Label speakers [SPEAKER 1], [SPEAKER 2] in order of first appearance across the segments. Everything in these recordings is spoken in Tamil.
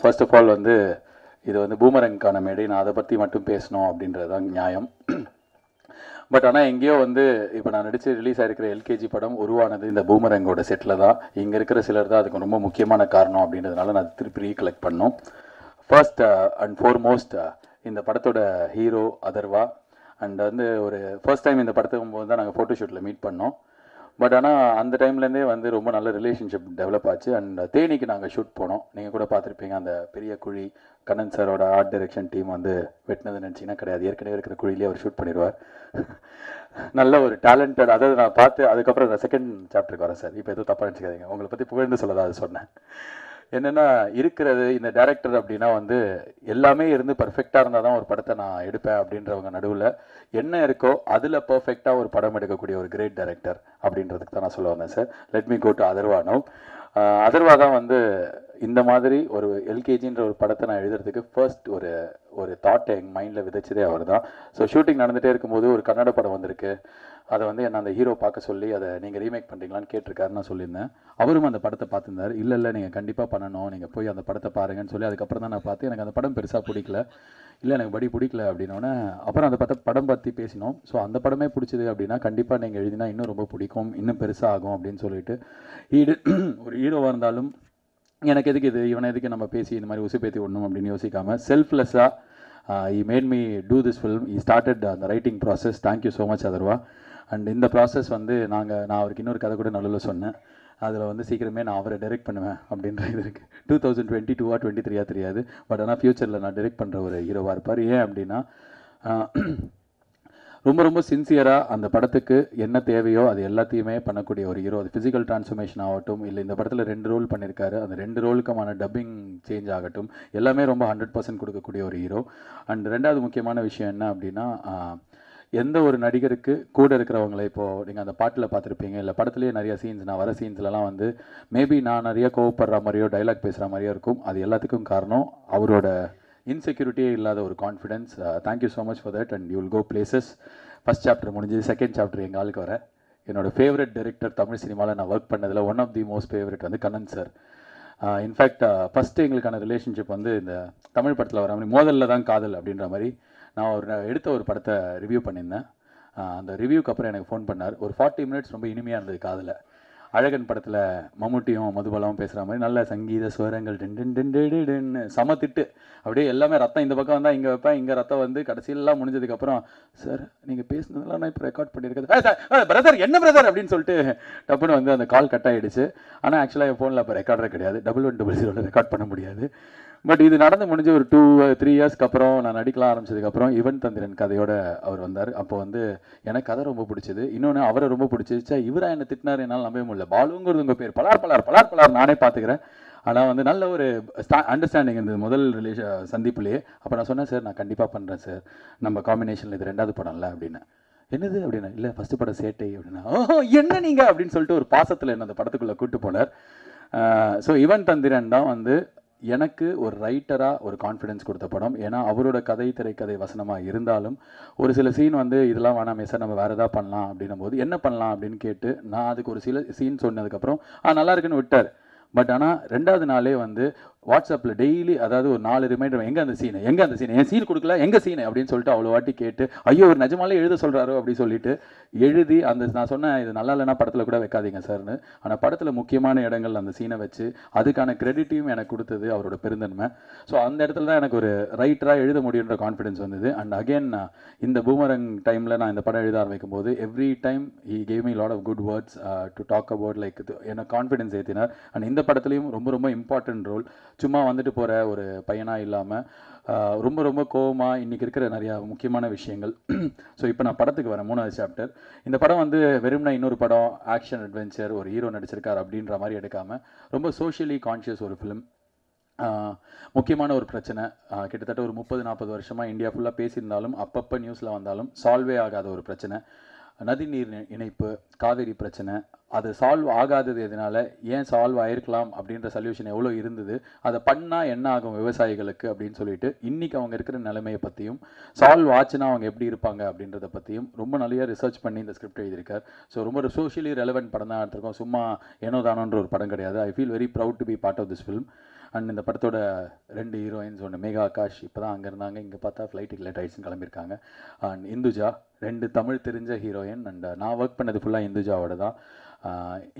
[SPEAKER 1] ஃபர்ஸ்ட் ஆஃப் ஆல் வந்து இது வந்து பூமரங்கான மேடை நான் அதை பற்றி மட்டும் பேசணும் அப்படின்றது தான் நியாயம். பட் ஆனால் எங்கேயோ வந்து இப்போ நான் நடித்து ரிலீஸ் ஆகிருக்கிற எல்கேஜி படம் உருவானது இந்த பூமரங்கோட செட்டில் தான். இங்கே இருக்கிற சிலர் தான் அதுக்கு ரொம்ப முக்கியமான காரணம் அப்படின்றதுனால நான் திருப்பி ரீகலெக்ட் பண்ணோம். ஃபர்ஸ்ட் அண்ட் ஃபோர்மோஸ்ட் இந்த படத்தோட ஹீரோ அதர்வா. அண்ட் வந்து ஒரு ஃபர்ஸ்ட் டைம் இந்த படத்துக்கு போது தான் நாங்கள் ஃபோட்டோஷூட்டில் மீட் பண்ணோம். பட் ஆனால் அந்த டைம்லேருந்தே வந்து ரொம்ப நல்ல ரிலேஷன்ஷிப் டெவலப் ஆச்சு. அண்ட் தேனிக்கு நாங்கள் ஷூட் போனோம். நீங்கள் கூட பார்த்துருப்பீங்க அந்த பெரிய குழி கண்ணன் சாரோட ஆர்ட் டைரக்ஷன் டீம் வந்து வெட்டினது நினச்சிங்கன்னா கிடையாது. ஏற்கனவே இருக்கிற குழியிலே அவர் ஷூட் பண்ணிடுவார். நல்ல ஒரு டேலண்டட் அதாவது நான் பார்த்து அதுக்கப்புறம் செகண்ட் சாப்டருக்கு வரேன் சார் இப்போ எதுவும் தப்பாக நினச்சிக்காதீங்க. உங்களை பற்றி புகழ்ந்து சொல்லதான் அது சொன்னேன். என்னென்னா இருக்கிறது இந்த டேரக்டர் அப்படின்னா வந்து எல்லாமே இருந்து பர்ஃபெக்டாக இருந்தால் தான் ஒரு படத்தை நான் எடுப்பேன் அப்படின்றவங்க நடுவில் என்ன இருக்கோ அதில் பர்ஃபெக்டாக ஒரு படம் எடுக்கக்கூடிய ஒரு கிரேட் டேரக்டர் அப்படின்றதுக்கு தான் நான் சொல்ல வந்தேன் sir let me go to Atharvaa no Atharvaa தான் வந்து இந்த மாதிரி ஒரு எல்கேஜின்ற ஒரு படத்தை நான் எழுதுறதுக்கு ஃபர்ஸ்ட் ஒரு ஒரு தாட்டை எங்கள் மைண்டில் விதைச்சதே அவர் தான் ஸோ ஷூட்டிங் நடந்துகிட்டே இருக்கும்போது ஒரு கன்னட படம் வந்திருக்கு. அதை வந்து என்ன அந்த ஹீரோ பார்க்க சொல்லி அதை நீங்கள் ரீமேக் பண்ணுறீங்களான்னு கேட்டிருக்காரு நான் சொல்லியிருந்தேன். அவரும் அந்த படத்தை பார்த்துருந்தார். இல்லை இல்லை நீங்கள் கண்டிப்பாக பண்ணணும். நீங்கள் போய் அந்த படத்தை பாருங்கன்னு சொல்லி அதுக்கப்புறம் தான் நான் பார்த்து எனக்கு அந்த படம் பெருசாக பிடிக்கல. இல்லை எனக்கு படி பிடிக்கல அப்படின்னோடனே அப்புறம் அந்த படத்தை படம் பற்றி பேசினோம். ஸோ அந்த படமே பிடிச்சது அப்படின்னா கண்டிப்பாக நீங்கள் எழுதினா இன்னும் ரொம்ப பிடிக்கும். இன்னும் பெருசாக ஆகும் அப்படின்னு சொல்லிட்டு ஈடு ஒரு ஹீரோவாக இருந்தாலும் எனக்கு எதுக்கு இது? இவனை எதுக்கு நம்ம பேசி இந்த மாதிரி உசுப்பேத்தி விடணும் அப்படின்னு யோசிக்காமல் செல்ஃப்லெஸ்ஸாக I made me do this film I started அந்த writing process thank you so much Atharvaa and இந்த ப்ராசஸ் வந்து நாங்கள் நான் அவருக்கு இன்னொரு கதை கூட நடுவில் சொன்னேன். அதில் வந்து சீக்கிரமே நான் அவரை டைரெக்ட் பண்ணுவேன் அப்படின்ற இது இருக்குது டூ தௌசண்ட் டுவெண்ட்டி டூவா டுவெண்ட்டி த்ரீயா தெரியாது. பட் ஆனால் ஃப்யூச்சரில் நான் டைரெக்ட் பண்ணுற ஒரு ஹீரோவாக இருப்பார். ஏன் அப்படின்னா ரொம்ப ரொம்ப சின்சியராக அந்த படத்துக்கு என்ன தேவையோ அது எல்லாத்தையுமே பண்ணக்கூடிய ஒரு ஹீரோ அது ஃபிசிக்கல் டிரான்ஸ்ஃபர்மேஷன் ஆகட்டும் இல்லை இந்த படத்தில் ரெண்டு ரோல் பண்ணியிருக்காரு அந்த ரெண்டு ரோலுக்குமான டப்பிங் சேஞ்ச் ஆகட்டும் எல்லாமே ரொம்ப ஹண்ட்ரட் பர்சன்ட் கொடுக்கக்கூடிய ஒரு ஹீரோ அண்ட் ரெண்டாவது முக்கியமான விஷயம் என்ன அப்படின்னா எந்த ஒரு நடிகருக்கு கூட இருக்கிறவங்களை இப்போது நீங்கள் அந்த பாட்டில் பார்த்துருப்பீங்க இல்லை படத்துலேயே நிறைய சீன்ஸ் நான் வர சீன்ஸ்லலாம் வந்து மேபி நான் நிறைய கோவப்படுற மாதிரியோ டைலாக் பேசுகிற மாதிரியோ இருக்கும். அது எல்லாத்துக்கும் காரணம் அவரோட இன்செக்யூரிட்டியே இல்லாத ஒரு confidence thank you so much for that and you will go places first chapter முடிஞ்சது செகண்ட் சாப்டர் எங்கள் ஆளுக்கு வர. என்னோட ஃபேவரட் டைரக்டர் தமிழ் சினிமாவில் நான் ஒர்க் பண்ணதில் one of the most favourite வந்து Kannan sir in fact first எங்களுக்கான ரிலேஷன்ஷிப் வந்து இந்த தமிழ் படத்தில் வர மாதிரி மோதலில் தான் காதல் அப்படின்ற மாதிரி நான் ஒரு எடுத்த ஒரு படத்தை ரிவ்யூ பண்ணியிருந்தேன். Uh, அந்த ரிவ்யூக்கு அப்புறம் எனக்கு ஃபோன் பண்ணார். ஒரு ஃபார்ட்டி மினிட்ஸ் ரொம்ப இனிமையாக இருந்தது காதில். அழகன் படத்தில் மம்முட்டியும் மதுபாலாவும் பேசுகிற மாதிரி நல்ல சங்கீத ஸ்வரங்கள் டென் டென் டென்னு சம திட்டு. அப்படியே எல்லாமே ரத்தம் இந்த பக்கம் வந்தால் இங்கே வைப்பேன் இங்கே ரத்தம் வந்து கடைசியெல்லாம் முடிஞ்சதுக்கப்புறம் சார் நீங்கள் பேசுனதெல்லாம் நான் இப்போ ரெக்கார்ட் பண்ணியிருக்கேன் பிரதர் என்ன பிரதர் அப்படின்னு சொல்லிட்டு டப்புன்னு வந்து அந்த கால் கட் ஆகிடுச்சு ஆனால் ஆக்சுவலாக என் ஃபோனில் இப்போ ரெக்கார்டரே கிடையாது. டபுள் ஒன் டபுள் ஜீரோவில் ரெக்கார்ட் பண்ண முடியாது. பட் இது நடந்து முடிஞ்ச ஒரு டூ த்ரீ இயர்ஸ்க்கு அப்புறம் நான் நடிக்கலாம் ஆரம்பிச்சதுக்கப்புறம் இவன் தந்திரன் கதையோட அவர் வந்தார். அப்போ வந்து எனக்கு கதை ரொம்ப பிடிச்சது. இன்னொன்று அவரை ரொம்ப பிடிச்சிச்சா இவரா என்ன திட்டினார் என்னால் நம்பவே முடியல. பாலுங்கிறது உங்கள் பேர். பலார் பலார் பலார் பலார் நானே பார்த்துக்கிறேன் ஆனால் வந்து நல்ல ஒரு அண்டர்ஸ்டாண்டிங் இருந்தது முதல் ரிலேஷன் சந்திப்புலேயே. அப்போ நான் சொன்னேன் சார் நான் கண்டிப்பாக பண்ணுறேன் சார். நம்ம காம்பினேஷனில் இது ரெண்டாவது படம்ல அப்படின்னு. என்னது? அப்படின்னா. இல்லை ஃபஸ்ட்டு படம் சேட்டை அப்படின்னா. ஓஹோ என்ன நீங்கள் அப்படின்னு சொல்லிட்டு ஒரு பாசத்தில் என்ன அந்த படத்துக்குள்ளே கூப்பிட்டு போனார். ஸோ இவன் தந்திரன் தான் வந்து எனக்கு ஒரு ரைட்டராக ஒரு கான்ஃபிடென்ஸ் கொடுத்த படம். ஏன்னா அவரோட கதை திரைக்கதை வசனமாக இருந்தாலும் ஒரு சில சீன் வந்து இதெல்லாம் வேணாமே சார் நம்ம வேறு எதாவது பண்ணலாம் அப்படின்னும் போது என்ன பண்ணலாம்? அப்படின்னு கேட்டு நான் அதுக்கு ஒரு சில சீன் சொன்னதுக்கப்புறம் ஆ நல்லா இருக்குன்னு விட்டார். பட் ஆனால் ரெண்டாவது நாளே வந்து வாட்ஸ்அப்பில் டெய்லி அதாவது ஒரு நாலு ரிமைண்டர் எங்கே அந்த சீனை எங்கே அந்த சீனை என் சீன் கொடுக்கல எங்கே சீனை அப்படின்னு சொல்லிட்டு அவ்வளோ வாட்டி கேட்டு ஐயோ ஒரு நிஜமாலே எழுத சொல்கிறாரோ அப்படின்னு சொல்லிட்டு எழுதி அந்த நான் சொன்னேன் இது நல்லா இல்லைனா படத்தில் கூட வைக்காதீங்க சார்னு. ஆனால் படத்தில் முக்கியமான இடங்கள் அந்த சீனை வச்சு அதுக்கான கிரெடிட்டையும் எனக்கு கொடுத்தது அவரோட பெருந்தன்மை. ஸோ அந்த இடத்துல தான் எனக்கு ஒரு ரைட்டராக எழுத முடியுன்ற கான்ஃபிடன்ஸ் வந்தது. அண்ட் அகெயின் இந்த பூமரங் டைமில் நான் இந்த படம் எழுத ஆரம்பிக்கும் போது every time he gave me lot of good words to talk about like எனக்கு கான்ஃபிடன்ஸ் ஏற்றினார் அண்ட் இந்த படத்துலையும் ரொம்ப ரொம்ப இம்பார்ட்டன்ட் ரோல் சும்மா வந்துட்டு போகிற ஒரு பையனாக இல்லாமல் ரொம்ப ரொம்ப கோவமாக இன்றைக்கி இருக்கிற நிறையா முக்கியமான விஷயங்கள். ஸோ இப்போ நான் படத்துக்கு வரேன் மூணாவது சாப்டர் இந்த படம் வந்து வெறும்னா இன்னொரு படம் ஆக்ஷன் அட்வென்ச்சர் ஒரு ஹீரோ நடிச்சிருக்கார் அப்படின்ற மாதிரி எடுக்காமல் ரொம்ப சோஷியலி கான்ஷியஸ் ஒரு ஃபிலிம் முக்கியமான ஒரு பிரச்சனை. கிட்டத்தட்ட ஒரு முப்பது நாற்பது வருஷமாக இந்தியா ஃபுல்லாக பேசியிருந்தாலும் அப்பப்போ நியூஸில் வந்தாலும் சால்வே ஆகாத ஒரு பிரச்சனை. நதிநீர் இணைப்பு காவேரி பிரச்சனை அது சால்வ் ஆகாதது எதனால ஏன் சால்வ் ஆயிருக்கலாம் அப்படின்ற சொல்யூஷன் எவ்வளோ இருந்தது அதை பண்ணால் என்ன ஆகும் விவசாயிகளுக்கு அப்படின்னு சொல்லிட்டு இன்றைக்கி அவங்க இருக்கிற நிலைமையை பற்றியும் சால்வ் ஆச்சுன்னா அவங்க எப்படி இருப்பாங்க அப்படின்றத பற்றியும் ரொம்ப நிறைய ரிசர்ச் பண்ணி இந்த ஸ்கிரிப்ட் எழுதியிருக்கார். ஸோ ரொம்ப சோஷியலி ரெலவெண்ட் படம் தான் எடுத்திருக்கோம். சும்மா ஏனோ தானோன்ற ஒரு படம் கிடையாது. I feel very proud to be part of this film and இந்த படத்தோட ரெண்டு ஹீரோயின்ஸ் ஒன்று மேகா ஆகாஷ் இப்போ தான் அங்கே இருந்தாங்க. இங்கே பார்த்தா ஃப்ளைட்டுக்கு லேட் ஆயிடுச்சுன்னு கிளம்பியிருக்காங்க. அண்ட் இந்துஜா ரெண்டு தமிழ் தெரிஞ்ச ஹீரோயின் அண்ட் நான் ஒர்க் பண்ணது ஃபுல்லாக இந்துஜாவோட தான்.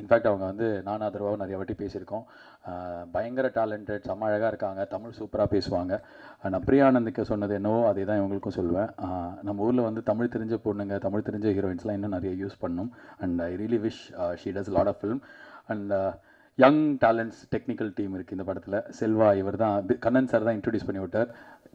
[SPEAKER 1] இன்ஃபேக்ட் அவங்க வந்து நான் அதர்வாவும் நிறைய வாட்டி பேசியிருக்கோம். பயங்கர டேலண்டட் செம்ம அழகாக இருக்காங்க. தமிழ் சூப்பராக பேசுவாங்க. நான் பிரியானந்துக்கு சொன்னது என்னவோ அதே தான் இவங்களுக்கும் சொல்லுவேன். நம்ம ஊரில் வந்து தமிழ் தெரிஞ்ச பொண்ணுங்க தமிழ் தெரிஞ்ச ஹீரோயின்ஸ்லாம் இன்னும் நிறைய யூஸ் பண்ணும். And I really wish she does lot of film and young talents technical team இருக்குது இந்த படத்தில். செல்வா இவர் தான் கண்ணன் சார் தான் இன்ட்ரடியூஸ் பண்ணி விட்டார்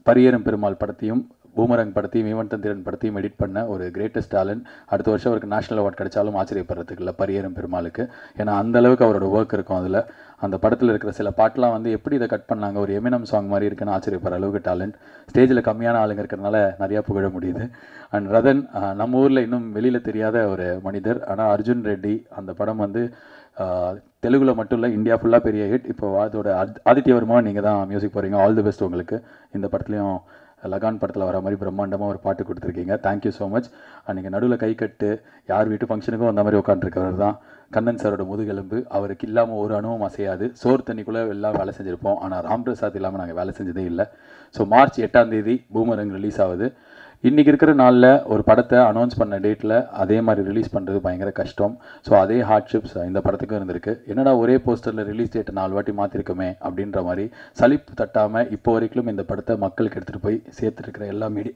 [SPEAKER 1] பரியரும் பெருமாள் படத்தையும் பூமரங் படத்தையும் ஈவன் தந்திரன் படத்தையும் எடிட் பண்ண ஒரு கிரேட்டஸ்ட் டேலண்ட் அடுத்த வருஷம் அவருக்கு நேஷனல் அவார்ட் கிடைச்சாலும் ஆச்சரியப்படுறதுக்கு இல்லை பரியேறும் பெருமாளுக்கு. ஏன்னா அந்தளவுக்கு அவரோட ஒர்க் இருக்கும் அதில். அந்த படத்தில் இருக்கிற சில பாட்டெலாம் வந்து எப்படி இதை கட் பண்ணாங்க? ஒரு எமினம் சாங் மாதிரி இருக்குன்னு ஆச்சரியப்படுற அளவுக்கு டேலண்ட் ஸ்டேஜில் கம்மியான ஆளுங்க இருக்கிறனால நிறையா புகழ முடியுது. அண்ட் ரதன் நம்ம ஊரில் இன்னும் வெளியில் தெரியாத ஒரு மனிதர். ஆனால் அர்ஜுன் ரெட்டி அந்த படம் வந்து தெலுங்கில் தெலுங்குல மட்டும் இல்லை இந்தியா ஃபுல்லாக பெரிய ஹிட் இப்போ அதோட ஆதித்யவர்மா நீங்கள் தான் மியூசிக் போகிறீங்க ஆல் தி பெஸ்ட் உங்களுக்கு. இந்த படத்துலையும் லகான் படத்தில் வர மாதிரி பிரம்மாண்டமாக ஒரு பாட்டு கொடுத்துருக்கீங்க. தேங்க்யூ ஸோ மச் அன்றைக்கி நடுவில் கை கட்டு யார் வீட்டு ஃபங்க்ஷனுக்கும் அந்த மாதிரி உட்காந்துருக்கிறவர் தான் கண்ணன் சாரோட முதுகெலும்பு அவருக்கு இல்லாமல் ஒரு அணுவும் அசையாது. சோறு தண்ணிக்குள்ளே எல்லாம் வேலை செஞ்சுருப்போம். ஆனால் ராம் பிரசாத் இல்லாமல் நாங்கள் வேலை செஞ்சதே இல்லை. ஸோ மார்ச் எட்டாம் தேதி பூமரங் ரிலீஸ் ஆகுது. இன்றைக்கி இருக்கிற நாளில் ஒரு படத்தை அனௌன்ஸ் பண்ண டேட்டில் அதே மாதிரி ரிலீஸ் பண்ணுறது பயங்கர கஷ்டம். ஸோ அதே ஹார்ட்ஷிப்ஸ் இந்த படத்துக்கும் இருந்திருக்கு. என்னடா ஒரே போஸ்டரில் ரிலீஸ் டேட்டை நாலு வாட்டி மாற்றிருக்கோமே அப்படின்ற மாதிரி சலிப்பு தட்டாமல் இப்போ வரைக்கும் இந்த படத்தை மக்களுக்கு எடுத்துகிட்டு போய் சேர்த்துருக்கிற எல்லா மீடி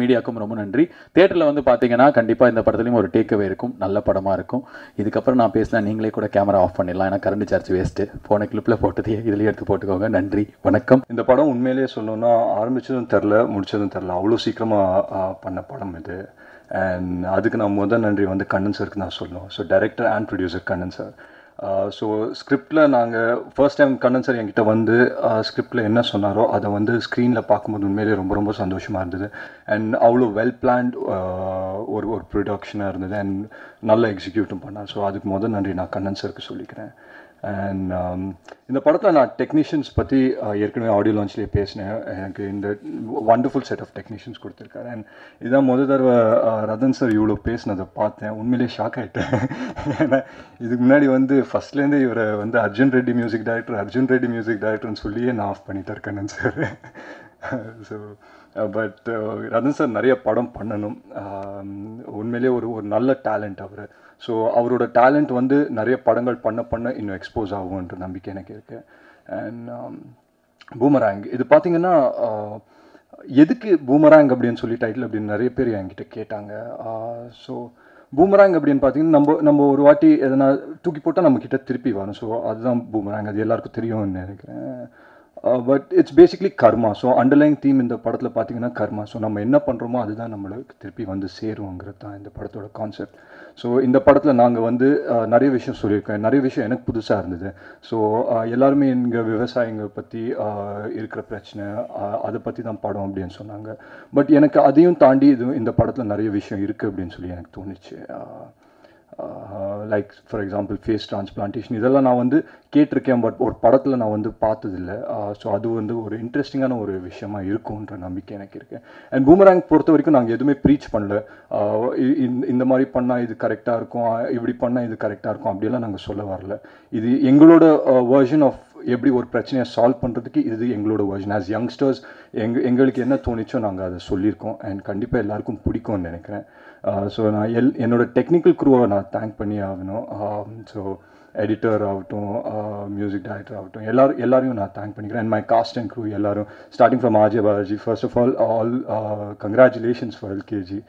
[SPEAKER 1] மீடியாவுக்கும் ரொம்ப நன்றி. தேட்டரில் வந்து பார்த்தீங்கன்னா கண்டிப்பாக இந்த படத்துலையும் ஒரு டேக்அவே இருக்கும். நல்ல படமாக இருக்கும். இதுக்கப்புறம் நான் பேசினா நீங்களே கூட கேமரா ஆஃப் பண்ணிடலாம். ஏன்னா கரண்ட் சார்ஜ் வேஸ்ட்டு போன கிளிப்பில் போட்டதே இதுலேயே எடுத்து போட்டுக்கோங்க. நன்றி. வணக்கம்.
[SPEAKER 2] இந்த படம் உண்மையிலேயே சொல்லணும்னா ஆரம்பிச்சதும் தெரில முடிச்சதும் தெரில அவ்வளோ சீக்கிரமாக பண்ண படம் இது. அண்ட் அதுக்கு நான் முதல் நன்றி வந்து கண்ணன் சருக்கு நான் சொல்லணும். So director and producer Kannan sir so ஸ்கிரிப்டில் நாங்கள் ஃபர்ஸ்ட் டைம் கண்ணன் சார் என்கிட்ட வந்து ஸ்கிரிப்டில் என்ன சொன்னாரோ அதை வந்து ஸ்க்ரீனில் பார்க்கும்போது உண்மையிலேயே ரொம்ப ரொம்ப சந்தோஷமாக இருந்தது. அண்ட் அவ்வளோ வெல் பிளான்ட் ஒரு ஒரு ப்ரொடக்ஷனாக இருந்தது. அண்ட் நல்லா எக்ஸிக்யூட்டும் பண்ணார். ஸோ அதுக்கு முதல் நன்றி நான் கண்ணன் சருக்கு சொல்லிக்கிறேன். அண்ட் um, இந்த படத்தில் நான் டெக்னீஷியன்ஸ் பற்றி uh, ஏற்கனவே ஆடியோ லான்ச்லேயே பேசினேன். எனக்கு இந்த வண்டர்ஃபுல் செட் ஆஃப் டெக்னீஷியன்ஸ் கொடுத்துருக்காரு. அண்ட் இதுதான் முத தடவை uh, ரதன் சார் இவ்வளோ பேசினதை பார்த்தேன். உண்மையிலேயே ஷாக் ஆகிட்டேன் ஏன்னா இதுக்கு முன்னாடி வந்து ஃபஸ்ட்லேருந்து இவரை வந்து Arjun Reddy music director Arjun Reddy music டைரக்டர்னு சொல்லியே நான் ஆஃப் பண்ணிட்டு இருக்கேன் sir so but Rathan sir uh, நிறைய படம் பண்ணணும். Um, உண்மையிலேயே ஒரு ஒரு நல்ல டேலண்ட் அவர். ஸோ அவரோட டேலண்ட் வந்து நிறைய படங்கள் பண்ண பண்ண இன்னும் எக்ஸ்போஸ் ஆகுன்ற நம்பிக்கை எனக்கு இருக்குது அண்ட் பூமராங் இது பார்த்தீங்கன்னா எதுக்கு பூமராங் அப்படின்னு சொல்லி டைட்டில் அப்படின்னு நிறைய பேர் என்கிட்ட கேட்டாங்க. ஸோ பூமராங் அப்படின்னு பார்த்தீங்கன்னா நம்ம நம்ம ஒரு வாட்டி எதனா தூக்கி போட்டால் நம்மக்கிட்ட திருப்பி வரும். ஸோ அதுதான் பூமராங் அது எல்லாருக்கும் தெரியும்னு நினைக்கிறேன். But it's basically karma so underlying theme இந்த படத்தில் பார்த்தீங்கன்னா கர்மா ஸோ நம்ம என்ன பண்ணுறோமோ அதுதான் நம்மளுக்கு திருப்பி வந்து சேருங்கிறது தான் இந்த படத்தோட கான்செப்ட் ஸோ இந்த படத்தில் நாங்கள் வந்து uh, நிறைய விஷயம் சொல்லியிருக்கோம். நிறைய விஷயம் எனக்கு புதுசாக இருந்தது. ஸோ uh, எல்லாருமே எங்கள் விவசாயிங்க பற்றி uh, இருக்கிற பிரச்சனை அதை பற்றி தான் படம் அப்படின்னு சொன்னாங்க. பட் எனக்கு அதையும் தாண்டி இது இந்த படத்தில் நிறைய விஷயம் இருக்குது அப்படின்னு சொல்லி எனக்கு தோணுச்சு. Like for example face transplantation இதெல்லாம் நான் வந்து கேட்டிருக்கேன் பட் ஒரு படத்தில் நான் வந்து பார்த்ததில்ல. ஸோ uh, அது வந்து ஒரு இன்ட்ரெஸ்டிங்கான ஒரு விஷயமா இருக்கும்ன்ற நம்பிக்கை எனக்கு இருக்குது அண்ட் பூமராங் பொறுத்த வரைக்கும் நாங்கள் எதுவுமே ப்ரீச் பண்ணல. Uh, இ- இந்த- இந்த மாதிரி பண்ணால் இது கரெக்டாக இருக்கும் இப்படி பண்ணால் இது கரெக்டாக இருக்கும் அப்படியெல்லாம் நாங்கள் சொல்ல வரல. இது எங்களோட uh, வேர்ஷன் ஆஃப் எப்படி ஒரு பிரச்சனையை சால்வ் பண்ணுறதுக்கு இது எங்களோட வேர்ஷன் ஆஸ் யங்ஸ்டர்ஸ் எங் எங்களுக்கு என்ன தோணுச்சோ நாங்கள் அதை சொல்லியிருக்கோம். அண்ட் கண்டிப்பாக எல்லாருக்கும் பிடிக்கும்னு நினைக்கிறேன். Uh, ஸோ நான் எல் என்னோட டெக்னிக்கல் குரூவை நான் தேங்க் பண்ணி ஆகணும். Um, ஸோ எடிட்டர் ஆகட்டும் uh, மியூசிக் டைரக்டர் ஆகட்டும் எல்லாரும் எல்லாரையும் நான் தேங்க் பண்ணிக்கிறேன். And my cast and crew எல்லாரும் starting from RJ Balaji first of all all congratulations for LKG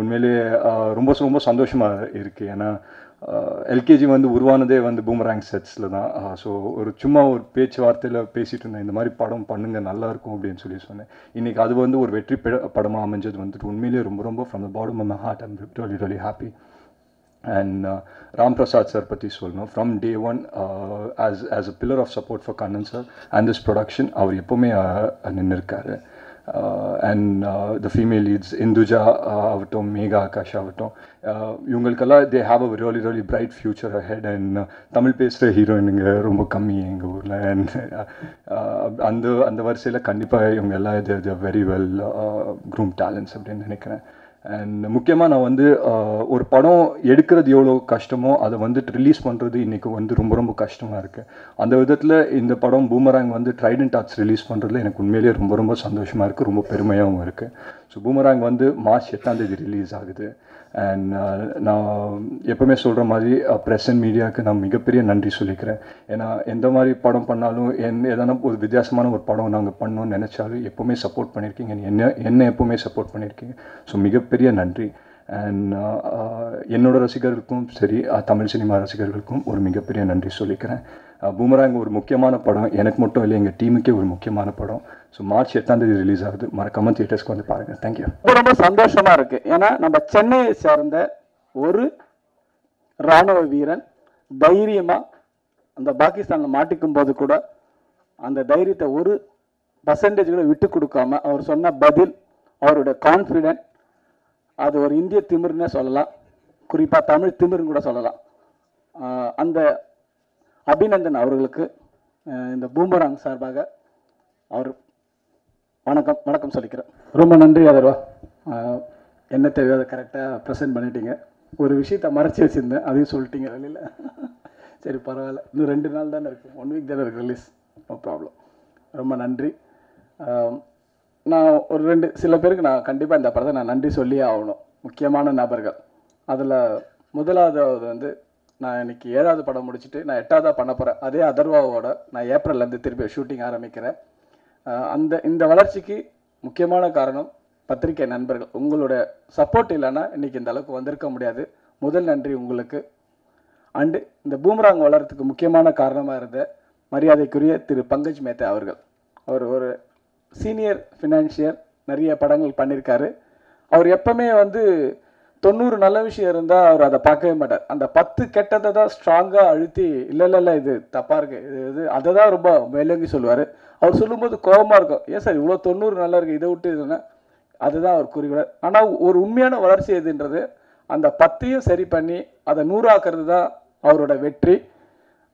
[SPEAKER 2] உண்மையிலேயே uh, ரொம்ப ரொம்ப சந்தோஷமாக இருக்குது ஏன்னா எல்கேஜி வந்து உருவானதே வந்து பூமராங் செட்ஸில் தான். ஸோ ஒரு சும்மா ஒரு பேச்சுவார்த்தையில் பேசிகிட்டு இருந்தேன் இந்த மாதிரி படம் பண்ணுங்கள் நல்லாயிருக்கும் அப்படின்னு சொல்லி சொன்னேன். இன்றைக்கி அது வந்து ஒரு வெற்றி படமாக அமைஞ்சது வந்துட்டு உண்மையிலேயே ரொம்ப ரொம்ப from the bottom of my heart I'm really really happy and Ram Prasad sir பற்றி சொல்லணும். From day one as as a pillar of support for Kannan sir and this production அவர் எப்போவுமே uh, நின்று இருக்காரு and the female leads Induja ஆகட்டும் மேகா ஆகாஷ் ஆகட்டும் இவங்களுக்கெல்லாம் they have a really really bright future ahead and Tamil பேசுகிற ஹீரோயினுங்க ரொம்ப கம்மி எங்கள் ஊரில். அண்ட் uh, uh, அந்த அந்த வரிசையில் கண்டிப்பாக இவங்க எல்லாம் இது வெரி வெல் க்ரூம் டேலண்ட்ஸ் அப்படின்னு நினைக்கிறேன். அண்ட் முக்கியமாக நான் வந்து ஒரு படம் எடுக்கிறது எவ்வளோ கஷ்டமோ அதை வந்துட்டு ரிலீஸ் பண்ணுறது இன்றைக்கி வந்து ரொம்ப ரொம்ப கஷ்டமாக இருக்குது அந்த விதத்தில் இந்த படம் பூமராங் வந்து ட்ரைடன் டாட்ஸ் ரிலீஸ் பண்ணுறதுல எனக்கு உண்மையிலேயே ரொம்ப ரொம்ப சந்தோஷமாக இருக்குது ரொம்ப பெருமையாகவும் இருக்குது ஸோ பூமராங் வந்து மார்ச் எட்டாம் தேதி ரிலீஸ் ஆகுது. அண்ட் uh, நான் எப்போவுமே சொல்கிற மாதிரி ப்ரெஸ் அண்ட் மீடியாவுக்கு நான் மிகப்பெரிய நன்றி சொல்லிக்கிறேன். ஏன்னா எந்த மாதிரி படம் பண்ணாலும் என் எதனா ஒரு வித்தியாசமான ஒரு படம் நாங்கள் பண்ணோம்னு நினச்சாலும் எப்போவுமே சப்போர்ட் பண்ணியிருக்கீங்க. என்ன என்ன எப்போவுமே சப்போர்ட் பண்ணியிருக்கீங்க. ஸோ மிகப்பெரிய நன்றி. அண்ட் uh, uh, என்னோட ரசிகர்களுக்கும் சரி தமிழ் சினிமா ரசிகர்களுக்கும் ஒரு மிகப்பெரிய நன்றி சொல்லிக்கிறேன். பூமராங்க பூமராங் ஒரு முக்கியமான படம். எனக்கு மட்டும் இல்லை எங்கள் டீமுக்கே ஒரு முக்கியமான படம். ஸோ மார்ச் எட்டாம் தேதி ரிலீஸ் ஆகுது. மறக்காம தியேட்டர்ஸ்க்கு வந்து பாருங்கள் தேங்க்யூ
[SPEAKER 3] ரொம்ப ரொம்ப சந்தோஷமா இருக்கு. ஏன்னா நம்ம சென்னையை சேர்ந்த ஒரு ராணுவ வீரன் தைரியமா அந்த பாகிஸ்தானில் மாட்டிக்கும் போது கூட அந்த தைரியத்தை ஒரு பர்சன்டேஜ் கூட விட்டு கொடுக்காம அவர் சொன்ன பதில் அவருடைய கான்ஃபிடென்ட் அது ஒரு இந்திய திமிர்னே சொல்லலாம். குறிப்பாக தமிழ் திமிர்னு கூட சொல்லலாம். அந்த அபிநந்தன் அவர்களுக்கு இந்த பூமராங் சார்பாக அவர் வணக்கம் வணக்கம் சொல்லிக்கிறேன். ரொம்ப நன்றி அதர்வா என்ன தேவையோ அதை கரெக்டாக ப்ரெசென்ட் பண்ணிட்டீங்க. ஒரு விஷயத்த மறைச்சி வச்சுருந்தேன் அதையும் சொல்லிட்டீங்க வெளியில். சரி பரவாயில்ல. இன்னும் ரெண்டு நாள் தானே இருக்கும் ஒன் வீக் தானே இருக்குது ரிலீஸ் நோ ப்ராப்ளம் ரொம்ப நன்றி. நான் ஒரு ரெண்டு சில பேருக்கு நான் கண்டிப்பாக இந்த படத்தை நான் நன்றி சொல்லியே ஆகணும். முக்கியமான நபர்கள். அதில் முதலாவது வந்து நான் இன்னைக்கு ஏழாவது படம் முடிச்சுட்டு நான் எட்டாவதாக பண்ண போகிறேன் அதே அதர்வாவோட நான் ஏப்ரல்லேருந்து திருப்பி ஷூட்டிங் ஆரம்பிக்கிறேன். அந்த இந்த வளர்ச்சிக்கு முக்கியமான காரணம் பத்திரிகை நண்பர்கள். உங்களோட சப்போர்ட் இல்லைன்னா இன்றைக்கி இந்த அளவுக்கு வந்திருக்க முடியாது. முதல் நன்றி உங்களுக்கு. அண்டு இந்த பூமராங் வளர்கிறதுக்கு முக்கியமான காரணமாக இருந்த மரியாதைக்குரிய திரு பங்கஜ் மேத்தா அவர்கள். அவர் ஒரு சீனியர் ஃபினான்ஷியர் நிறைய படங்கள் பண்ணியிருக்காரு அவர் எப்பவுமே வந்து தொண்ணூறு நல்ல விஷயம் இருந்தால் அவர் அதை பார்க்கவே மாட்டார். அந்த பத்து கெட்டதை தான் ஸ்ட்ராங்காக அழுத்தி இல்லை இல்லை இல்லை இது தப்பாக இருக்குது இது இது அதை தான் ரொம்ப விளங்கி சொல்லுவார். அவர் சொல்லும்போது கோபமாக இருக்கும். ஏன் சார் இவ்வளோ தொண்ணூறு நல்லா இருக்குது இதை விட்டு இதுன்னா அதுதான் அவர் குறிவிடார் ஆனால் ஒரு உண்மையான வளர்ச்சி எதுன்றது அந்த பத்தையும் சரி பண்ணி அதை நூறாக்குறது தான் அவரோட வெற்றி.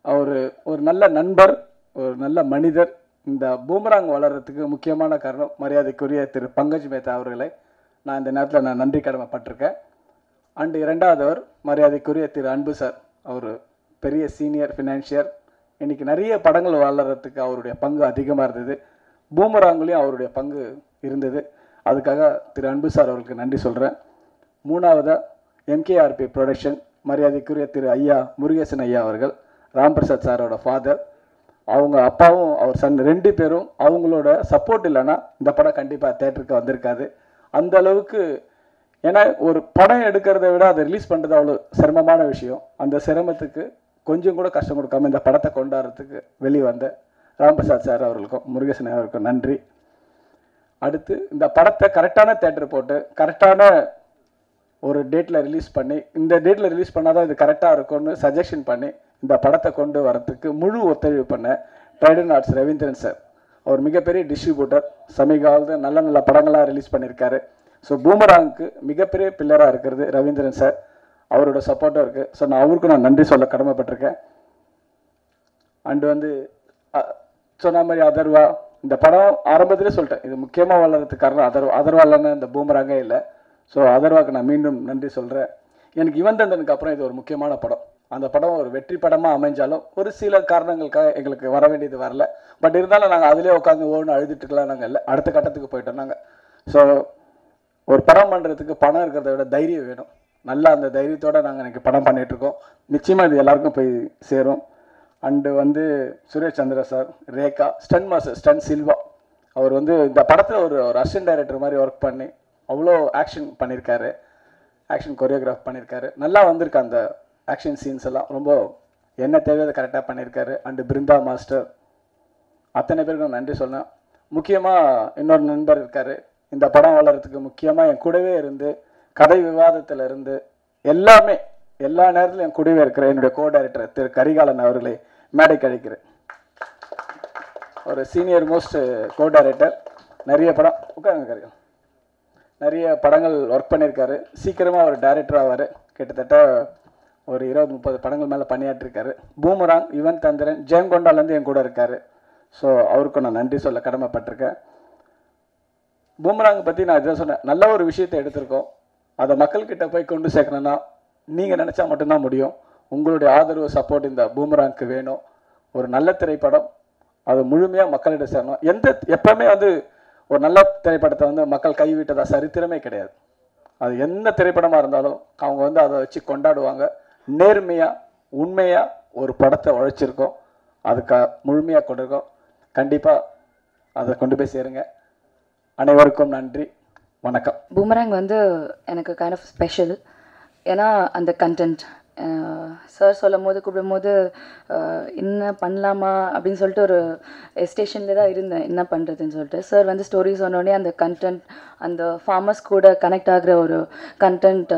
[SPEAKER 3] அவர் ஒரு நல்ல நண்பர் ஒரு நல்ல மனிதர். இந்த பூமராங் வளர்கிறதுக்கு முக்கியமான காரணம் மரியாதைக்குரிய திரு பங்கஜ் மேத்தா அவர்களை நான் இந்த நேரத்தில் நான் நன்றி கடமைப்பட்டிருக்கேன். அண்டு இரண்டாவதவர் மரியாதைக்குரிய திரு அன்பு சார். அவர் பெரிய சீனியர் ஃபினான்ஷியர் இன்னைக்கு நிறைய படங்கள் வளர்றதுக்கு அவருடைய பங்கு அதிகமாக இருந்தது. பூமராங்குலேயும் அவருடைய பங்கு இருந்தது. அதுக்காக திரு அன்பு சார் அவருக்கு நன்றி சொல்கிறேன் மூணாவதாக எம்கேஆர்பி ப்ரொடக்ஷன் மரியாதைக்குரிய திரு ஐயா முருகேசன் ஐயா அவர்கள் ராம்பிரசாத் சாரோட ஃபாதர் அவங்க அப்பாவும் அவர் சன் ரெண்டு பேரும் அவங்களோட சப்போர்ட் இல்லைன்னா இந்த படம் கண்டிப்பாக தேட்டருக்கு வந்திருக்காது. அந்த அளவுக்கு ஏன்னா ஒரு படம் எடுக்கிறத விட அதை ரிலீஸ் பண்ணுறது அவ்வளோ சிரமமான விஷயம். அந்த சிரமத்துக்கு கொஞ்சம் கூட கஷ்டம் கொடுக்காம இந்த படத்தை கொண்டாடுறதுக்கு வெளியே வந்த ராம்பிரசாத் சார் அவர்களுக்கும் முருகேசன் அவருக்கும் நன்றி. அடுத்து இந்த படத்தை கரெக்டான தேட்டர் போட்டு கரெக்டான ஒரு டேட்டில் ரிலீஸ் பண்ணி இந்த டேட்டில் ரிலீஸ் பண்ணாதான் இது கரெக்டாக இருக்கும்னு சஜஷன் பண்ணி இந்த படத்தை கொண்டு வரத்துக்கு முழு ஒத்துழைப்பு பண்ண ட்ரைடன் ஆர்ட்ஸ் ரவீந்திரன் சார். அவர் மிகப்பெரிய டிஸ்ட்ரிபியூட்டர் சமீகாலத்தில் நல்ல நல்ல படங்களாக ரிலீஸ் பண்ணியிருக்காரு. ஸோ பூமராங்க்கு மிகப்பெரிய பில்லராக இருக்கிறது ரவீந்திரன் சார் அவரோட சப்போர்ட்டும் இருக்குது ஸோ நான் அவருக்கும் நான் நன்றி சொல்ல கடமைப்பட்டிருக்கேன். அண்டு வந்து சொன்ன மாதிரி அதர்வா இந்த படம் ஆரம்பத்திலே சொல்லிட்டேன். இது முக்கியமாக வளர்றதுக்கு காரணம் அதர்வா அதர்வா இல்லைன்னா இந்த பூமராங்கே இல்லை. ஸோ அதர்வாக்கு நான் மீண்டும் நன்றி சொல்கிறேன் எனக்கு இவன் தந்தனுக்கு அப்புறம் இது ஒரு முக்கியமான படம். அந்த படம் ஒரு வெற்றி படமாக அமைஞ்சாலும் ஒரு சில காரணங்களுக்காக எங்களுக்கு வர வேண்டியது வரல. பட் இருந்தாலும் நாங்கள் அதிலே உட்காந்து ஓடுன்னு அழுதுட்டுக்கலாம் நாங்கள் இல்லை. அடுத்த கட்டத்துக்கு போயிட்டோம் நாங்கள் ஸோ ஒரு படம் பண்ணுறதுக்கு பணம் இருக்கிறத விட தைரியம் வேணும். நல்லா அந்த தைரியத்தோட நாங்கள் இன்றைக்கி படம் பண்ணிகிட்ருக்கோம் நிச்சயமாக இது எல்லாருக்கும் போய் சேரும். அண்டு வந்து Suresh Chandra sir Rekha stunt master stunt Silva. அவர் வந்து இந்த படத்தில் ஒரு ஒரு அசிஸ்டன்ட் டைரக்டர் மாதிரி ஒர்க் பண்ணி அவ்வளோ ஆக்ஷன் பண்ணியிருக்காரு ஆக்ஷன் கொரியோகிராஃப் பண்ணியிருக்காரு நல்லா வந்திருக்கு அந்த ஆக்ஷன் சீன்ஸ் எல்லாம். ரொம்ப என்ன தேவையோ அதை கரெக்டாக பண்ணியிருக்காரு அண்டு பிருந்தா மாஸ்டர். அத்தனை பேருக்கும் நன்றி சொன்னேன் முக்கியமாக இன்னொரு நண்பர் இருக்காரு. இந்த படம் வளர்கிறதுக்கு முக்கியமாக என் கூடவே இருந்து கதை விவாதத்தில் இருந்து எல்லாமே எல்லா நேரத்திலும் என் கூடவே இருக்கிற என்னுடைய கோ டைரக்டர் திரு கரிகாலன் அவர்களை மேடை கழிக்கிறேன் ஒரு சீனியர் மோஸ்ட் கோ டைரக்டர் நிறைய படம் உட்காருங்க கரிகாலன். நிறைய படங்கள் ஒர்க் பண்ணியிருக்காரு. சீக்கிரமாக அவர் டைரக்டர் ஆவார். கிட்டத்தட்ட ஒரு இருபது முப்பது படங்கள் மேலே பணியாற்றிருக்காரு. பூமராங் யுவன் தந்திரன் ஜெயங்கொண்டாலேருந்து என் கூட இருக்காரு. ஸோ அவருக்கும் நான் நன்றி சொல்ல கடமைப்பட்டிருக்கேன். பூமராங் பற்றி நான் இதை சொன்னேன். நல்ல ஒரு விஷயத்தை எடுத்திருக்கோம். அதை மக்கள்கிட்ட போய் கொண்டு சேர்க்கணும்னா நீங்கள் நினச்சா மட்டும்தான் முடியும். உங்களுடைய ஆதரவு சப்போர்ட் இந்த பூமராங்க்கு வேணும். ஒரு நல்ல திரைப்படம் அது முழுமையாக மக்களிடம் சேரணும். எந்த எப்பவுமே வந்து ஒரு நல்ல திரைப்படத்தை வந்து மக்கள் கைவிட்டதா சரித்திரமே கிடையாது. அது எந்த திரைப்படமாக இருந்தாலும் அவங்க வந்து அதை வச்சு கொண்டாடுவாங்க. நேர்மையாக உண்மையாக ஒரு படத்தை உழைச்சிருக்கோம். அதுக்கு முழுமையாக கொண்டிருக்கோம். கண்டிப்பாக அதை கொண்டு போய் சேருங்க. அனைவருக்கும் நன்றி. வணக்கம்.
[SPEAKER 4] பூமராங் வந்து எனக்கு கைண்ட் ஆஃப் ஸ்பெஷல் ஏன்னா அந்த கண்டென்ட் சார் சொல்லும் போது கூப்பிடும்போது என்ன பண்ணலாமா? அப்படின்னு சொல்லிட்டு ஒரு ஸ்டேஷனில் தான் இருந்தேன். என்ன பண்ணுறதுன்னு சொல்லிட்டு. சார் வந்து ஸ்டோரி சொன்னோடனே அந்த கண்டென்ட் அந்த ஃபார்மர்ஸ் கூட கனெக்ட் ஆகிற ஒரு கண்டென்ட்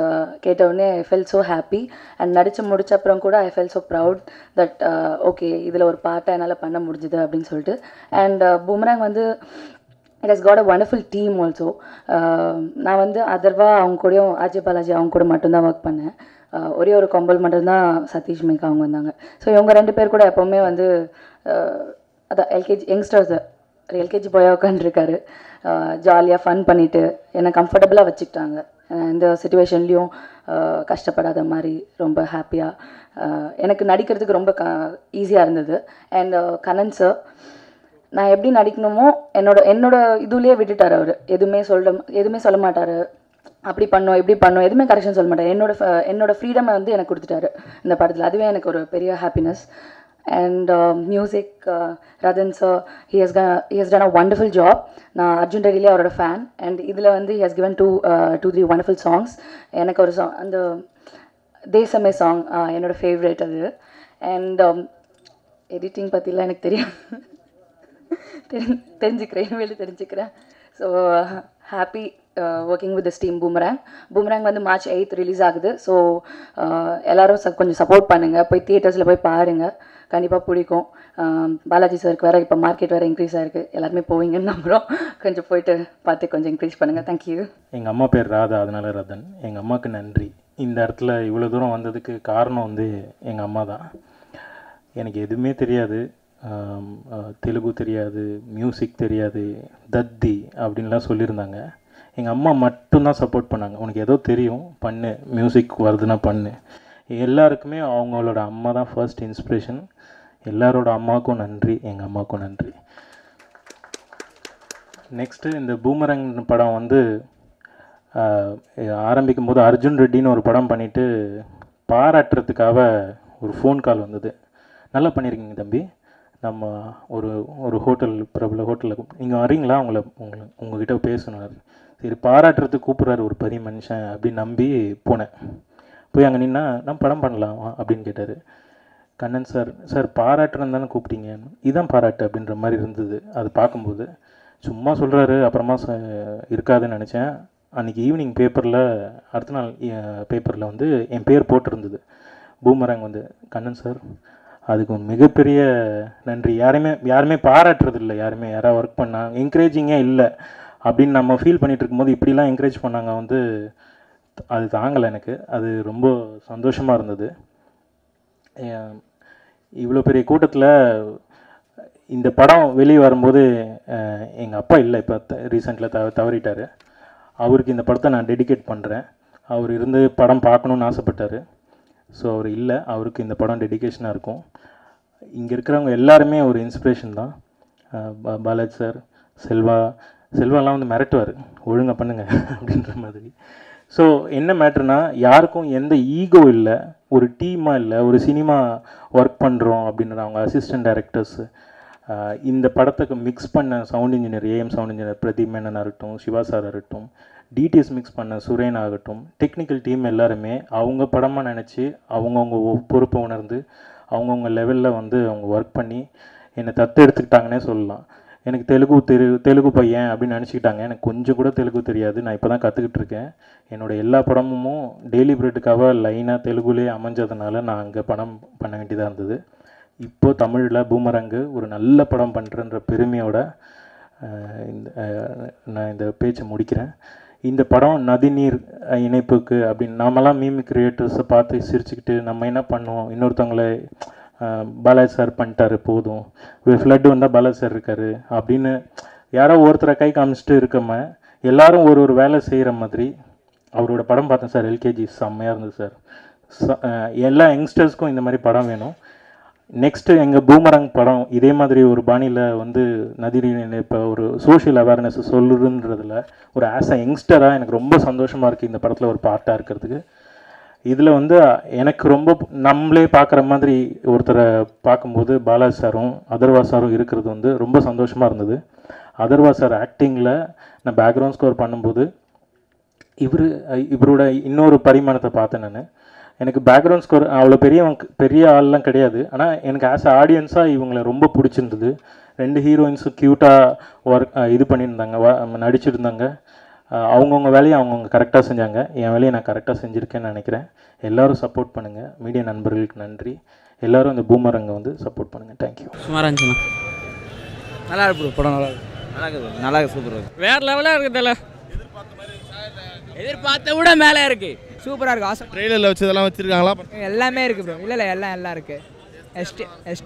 [SPEAKER 4] கேட்டவுடனே I felt so happy and நடித்து முடிச்ச அப்புறம் கூட I felt so proud that okay இதில் ஒரு பாட்டை என்னால் பண்ண முடிஞ்சுது. அப்படின்னு சொல்லிட்டு. அண்ட் பூமராங் வந்து it has got a wonderful team also நான் வந்து அதர்வா அவங்க கூடயும் அஜய் பாலாஜி அவங்க கூட மட்டும்தான் ஒர்க் பண்ணேன். Uh, ஒரே ஒரு கம்பல் மட்டும்தான் சதீஷ் மேக் அவங்க வந்தாங்க. ஸோ இவங்க ரெண்டு பேர் கூட எப்போவுமே வந்து uh, அதான் எல்கேஜி யங்ஸ்டர்ஸ் எல்கேஜி போய் உட்காந்துருக்காரு ஜாலியாக uh, ஃபன் பண்ணிவிட்டு என்னை கம்ஃபர்டபுளாக வச்சுக்கிட்டாங்க. இந்த சுச்சுவேஷன்லேயும் கஷ்டப்படாத மாதிரி ரொம்ப ஹாப்பியாக எனக்கு நடிக்கிறதுக்கு ரொம்ப க ஈஸியாக இருந்தது. அண்ட் கனன் சார் நான் எப்படி நடிக்கணுமோ என்னோட என்னோட இதுலேயே விட்டுட்டார் அவர். எதுவுமே சொல்ல எதுவுமே சொல்ல மாட்டார். அப்படி பண்ணோம் இப்படி பண்ணோம் எதுவுமே கரெக்ஷன் சொல்ல மாட்டார். என்னோட என்னோட ஃப்ரீடமை வந்து எனக்கு கொடுத்துட்டாரு இந்த படத்தில். அதுவே எனக்கு ஒரு பெரிய happiness and music Rathan sir he has he has done a wonderful job நான் அர்ஜுன் ரெடிலே அவரோட ஃபேன் அண்ட் இதில் வந்து he has given two two three wonderful songs எனக்கு ஒரு சாங் அந்த தேசமே சாங் uh, என்னோட ஃபேவரேட் அது. அண்ட் எடிட்டிங் பற்றிலாம் எனக்கு தெரியும் தெரி தெரிஞ்சுக்கிறேன் வெளியே தெரிஞ்சுக்கிறேன். So happy working with team Boomerang Boomerang வந்து மார்ச் எயித் ரிலீஸ் ஆகுது. ஸோ uh, எல்லோரும் ச- கொஞ்சம் சப்போர்ட் பண்ணுங்கள் போய் தியேட்டர்ஸில் போய் பாருங்கள் கண்டிப்பாக பிடிக்கும். பாலாஜி சாருக்கு வேறு இப்போ மார்க்கெட் வேறு இன்க்ரீஸ் ஆகிருக்கு எல்லாருமே போவீங்கன்னு நம்புகிறோம் கொஞ்சம் போயிட்டு பார்த்து கொஞ்சம் இன்க்ரீஸ் பண்ணுங்கள் தேங்க்யூ
[SPEAKER 5] எங்கள் அம்மா பேர் ராதா. அதனால ரதன். எங்கள் அம்மாவுக்கு நன்றி. இந்த இடத்துல இவ்வளோ தூரம் வந்ததுக்கு காரணம் வந்து எங்கள் அம்மா தான் எனக்கு எதுவுமே தெரியாது. தெலுங்கு தெரியாது மியூசிக் தெரியாது தத்தி அப்படின்லாம் சொல்லியிருந்தாங்க. எங்கள் அம்மா மட்டும்தான் சப்போர்ட் பண்ணாங்க. உனக்கு ஏதோ தெரியும் பண்ணு. மியூசிக் வருதுன்னா பண்ணு. எல்லாருக்குமே அவங்களோட அம்மா தான் ஃபர்ஸ்ட் இன்ஸ்பிரேஷன் எல்லாரோட அம்மாவுக்கும் நன்றி எங்கள் அம்மாவுக்கும் நன்றி. நெக்ஸ்ட்டு இந்த பூமரங் படம் வந்து ஆரம்பிக்கும் போது அர்ஜுன் ரெட்டின்னு ஒரு படம் பண்ணிவிட்டு பாராட்டுறதுக்காக ஒரு ஃபோன் கால் வந்தது. நல்லா பண்ணியிருக்கீங்க தம்பி. நம்ம ஒரு ஒரு ஹோட்டல் பிரபல ஹோட்டலில் நீங்கள் வரீங்களா உங்களை உங்களை உங்ககிட்ட பேசணும் சரி பாராட்டுறதுக்கு கூப்பிட்றாரு ஒரு பெரிய மனுஷன் அப்படின்னு நம்பி போனேன். போய் அங்கே நின்னா நான் படம் பண்ணலாமா? அப்படின்னு கேட்டார். கண்ணன் சார் சார் பாராட்டுறேன்னு தானே கூப்பிட்டீங்க. இதுதான் பாராட்டு அப்படின்ற மாதிரி இருந்தது. அது பார்க்கும்போது சும்மா சொல்கிறாரு அப்புறமா ச இருக்காதுன்னு நினச்சேன். அன்றைக்கி ஈவினிங் பேப்பரில் அடுத்த நாள் பேப்பரில் வந்து என் பேர் போட்டிருந்தது. பூமராங் வந்து கண்ணன் சார் அதுக்கு ஒரு மிகப்பெரிய நன்றி. யாருமே யாருமே பாராட்டுறது இல்லை யாருமே. யாராவது ஒர்க் பண்ணா என்கரேஜிங்கே இல்லை. அப்படின்னு நம்ம ஃபீல் பண்ணிகிட்டு இருக்கும்போது இப்படிலாம் என்கரேஜ் பண்ணாங்க வந்து அது தாங்கலை எனக்கு. அது ரொம்ப சந்தோஷமாக இருந்தது. இவ்வளோ பெரிய கூட்டத்தில் இந்த படம் வெளியே வரும்போது எங்கள் அப்பா இல்லை இப்போ ரீசெண்டில் த தவறிட்டார். அவருக்கு இந்த படத்தை நான் டெடிகேட் பண்ணுறேன் அவர் இருந்து படம் பார்க்கணுன்னு ஆசைப்பட்டார். ஸோ அவர் இல்லை அவருக்கு இந்த படம் டெடிகேஷனாக இருக்கும். இங்கே இருக்கிறவங்க எல்லாருமே ஒரு இன்ஸ்பிரேஷன் தான். பாலாஜ் சார் செல்வா செல்வாலாம் வந்து மிரட்டுவார். ஒழுங்கா பண்ணுங்கள் அப்படின்ற மாதிரி. ஸோ என்ன மேட்ருனா யாருக்கும் எந்த ஈகோ இல்லை ஒரு டீமாக இல்லை ஒரு சினிமா ஒர்க் பண்ணுறோம் அப்படின்ற அவங்க அசிஸ்டன்ட் டைரக்டர்ஸு இந்த படத்துக்கு மிக்ஸ் பண்ண sound engineer AM sound engineer Pradeep Menon ஆகட்டும் சிவா சார் ஆகட்டும் டிடிஎஸ் மிக்ஸ் பண்ண சுரேன் ஆகட்டும் டெக்னிக்கல் டீம் எல்லாருமே அவங்க படமாக நினச்சி அவங்கவுங்க ஒ- பொறுப்பை உணர்ந்து அவங்கவுங்க லெவலில் வந்து அவங்க ஒர்க் பண்ணி என்னை தத்து எடுத்துக்கிட்டாங்கன்னே சொல்லலாம். எனக்கு தெலுங்கு தெரு தெலுங்கு பையன் அப்படின்னு நினச்சிக்கிட்டாங்க. எனக்கு கொஞ்சம் கூட தெலுங்கு தெரியாது. நான் இப்போ தான் கற்றுக்கிட்டு இருக்கேன். என்னோடய எல்லா படமும் டெய்லி பிரெட்டுக்காக லைனாக தெலுங்குலேயே அமைஞ்சதுனால நான் அங்கே படம் பண்ண வேண்டியதாக இருந்தது. இப்போது தமிழில் பூமரங்கு ஒரு நல்ல படம் பண்ணுறன்ற பெருமையோட இந்த நான் இந்த பேச்சை முடிக்கிறேன். இந்த படம் நதிநீர் இணைப்புக்கு அப்படின்னு நாமெல்லாம் மீமி கிரியேட்டர்ஸை பார்த்து சிரிச்சுக்கிட்டு நம்ம என்ன பண்ணுவோம்? இன்னொருத்தவங்களை பாலாஜி சார் பண்ணிட்டாரு போதும். ஃப்ளட்டு வந்தால் பாலாஜி சார் இருக்காரு அப்படின்னு யாரோ ஒருத்தரை கை காமிச்சிட்டு இருக்கம எல்லாரும் ஒரு ஒரு வேலை செய்கிற மாதிரி அவரோட படம் பார்த்தேன் சார் எல்கேஜி செம்மையாக இருந்தது சார் எல்லா யங்ஸ்டர்ஸ்க்கும் இந்த மாதிரி படம் வேணும். நெக்ஸ்ட்டு எங்கள் பூமரங் படம் இதே மாதிரி ஒரு பாணியில் வந்து நதிநீர் இப்போ ஒரு சோஷியல் அவேர்னஸ் சொல்லுன்றதில் ஒரு ஆஸ் அ யங்ஸ்டராக எனக்கு ரொம்ப சந்தோஷமாக இருக்குது இந்த படத்தில் ஒரு பார்ட்டாக இருக்கிறதுக்கு. இதில் வந்து எனக்கு ரொம்ப நம்மளே பார்க்குற மாதிரி ஒருத்தரை பார்க்கும்போது பாலாஜி சாரும் அதர்வா சாரும் இருக்கிறது வந்து ரொம்ப சந்தோஷமாக இருந்தது. அதர்வா சார் ஆக்டிங்கில் நான் பேக்ரவுண்ட் ஸ்கோர் பண்ணும்போது இவர் இவரோட இன்னொரு பரிமாணத்தை பார்த்தேன் நான். எனக்கு பேக்ரவுண்ட் ஸ்கோர் அவ்வளோ பெரியவங்க பெரிய ஆள்லாம் கிடையாது. ஆனால் எனக்கு ஆஸ் அ ஆடியன்ஸாக இவங்களை ரொம்ப பிடிச்சிருந்தது. ரெண்டு ஹீரோயின்ஸும் க்யூட்டாக ஒர்க் இது பண்ணியிருந்தாங்க வ- நடிச்சிருந்தாங்க. அவங்கவுங்க வேலையை அவங்கவுங்க கரெக்டாக செஞ்சாங்க. என் வேலையை நான் கரெக்டாக செஞ்சுருக்கேன்னு நினைக்கிறேன். எல்லாரும் சப்போர்ட் பண்ணுங்கள் மீடியா நண்பர்களுக்கு நன்றி. எல்லாரும் இந்த பூமரங்க வந்து சப்போர்ட் பண்ணுங்கள் தேங்க்யூ
[SPEAKER 6] சுமாராக இருந்துச்சுண்ணா. நல்லா இருக்கு படம் நல்லா இருக்கு. நல்லா இருக்குது சூப்பர் வேற லெவலாக இருக்குது தல எதிர்பார்த்த விட மேலே இருக்கு.
[SPEAKER 7] சூப்பராக இருக்குது ஆசம்
[SPEAKER 8] ட்ரெயிலரில் வச்சதெல்லாம் வச்சுருக்காங்களா?
[SPEAKER 7] எல்லாமே இருக்குது ப்ரோ இல்லை இல்லை எல்லாம் எல்லாம் இருக்குது எஸ்டி எஸ்டி